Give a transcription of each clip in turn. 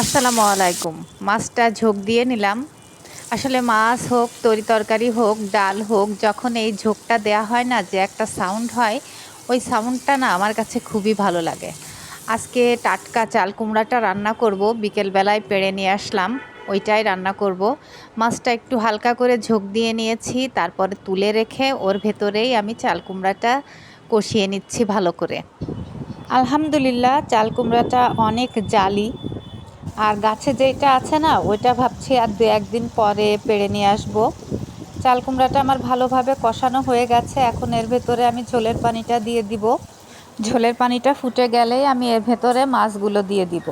আসসালামু আলাইকুম। মাছটা ঝোঁক দিয়ে নিলাম। আসলে মাছ হোক, তরি তরকারি হোক, ডাল হোক, যখন এই ঝোঁকটা দেয়া হয় না, যে একটা সাউন্ড হয়, ওই সাউন্ডটা না আমার কাছে খুবই ভালো লাগে। আজকে টাটকা চাল কুমড়াটা রান্না করব বিকেলবেলায় পেড়ে নিয়ে আসলাম, ওইটাই রান্না করব। মাছটা একটু হালকা করে ঝোঁক দিয়ে নিয়েছি, তারপরে তুলে রেখে ওর ভেতরেই আমি চাল কুমড়াটা কষিয়ে নিচ্ছি ভালো করে। আলহামদুলিল্লাহ, চাল কুমড়াটা অনেক জালি আর গাছে যেটা আছে না, ওইটা ভাবছি আর দু একদিন পরে পেড়ে নিয়ে আসব। চাল কুমড়াটা আমার ভালোভাবে কষানো হয়ে গেছে, এখন এর ভেতরে আমি ঝোলের পানিটা দিয়ে দিব। ঝোলের পানিটা ফুটে গেলেই আমি এর ভেতরে মাছগুলো দিয়ে দিব।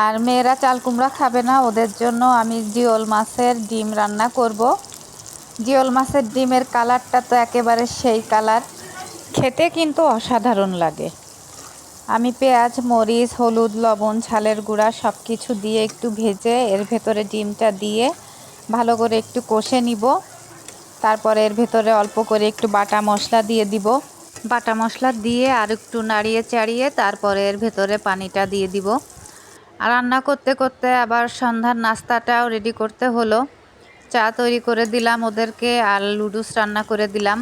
আর মেয়েরা চাল কুমড়া খাবে না, ওদের জন্য আমি জিওল মাছের ডিম রান্না করব। জিওল মাছের ডিমের কালারটা তো একেবারে সেই কালার। খেতে কিন্তু অসাধারণ লাগে। আমি পেঁয়াজ, মরিচ, হলুদ, লবণ ছালের গুঁড়া সব কিছু দিয়ে একটু ভেজে এর ভেতরে ডিমটা দিয়ে ভালো করে একটু কষে নিব। তারপরে এর ভেতরে অল্প করে একটু বাটা মশলা দিয়ে দিব। বাটা মশলা দিয়ে আর একটু নাড়িয়ে চাড়িয়ে তারপরে এর ভেতরে পানিটা দিয়ে দিব। আর রান্না করতে করতে আবার সন্ধ্যার নাস্তাটাও রেডি করতে হলো। চা তৈরি করে দিলাম ওদেরকে আর লুডুস রান্না করে দিলাম।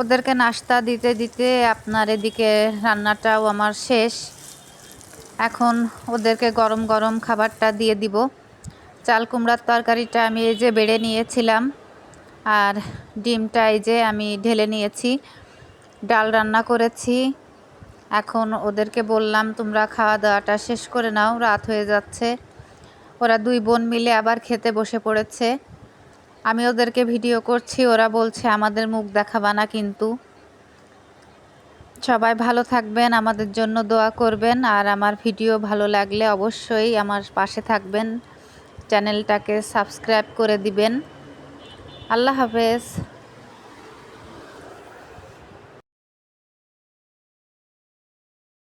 ওদেরকে নাস্তা দিতে দিতে আপনার এদিকে রান্নাটাও আমার শেষ। এখন ওদেরকে গরম গরম খাবারটা দিয়ে দিব। চাল কুমড়ার তরকারিটা আমি এই যে বেড়ে নিয়েছিলাম আর ডিমটা এই যে আমি ঢেলে নিয়েছি। ডাল রান্না করেছি। এখন ওদেরকে বললাম, তোমরা খাওয়া দাওয়াটা শেষ করে নাও, রাত হয়ে যাচ্ছে। ওরা দুই বোন মিলে আবার খেতে বসে পড়েছে। আমি ওদেরকে ভিডিও করছি, ওরা বলছে, আমাদের মুখ দেখাবা না কিন্তু। সবাই ভালো থাকবেন, আমাদের জন্য দোয়া করবেন, আর আমার ভিডিও ভালো লাগলে অবশ্যই আমার পাশে থাকবেন। চ্যানেলটাকে সাবস্ক্রাইব করে দিবেন। আল্লাহ হাফেজ।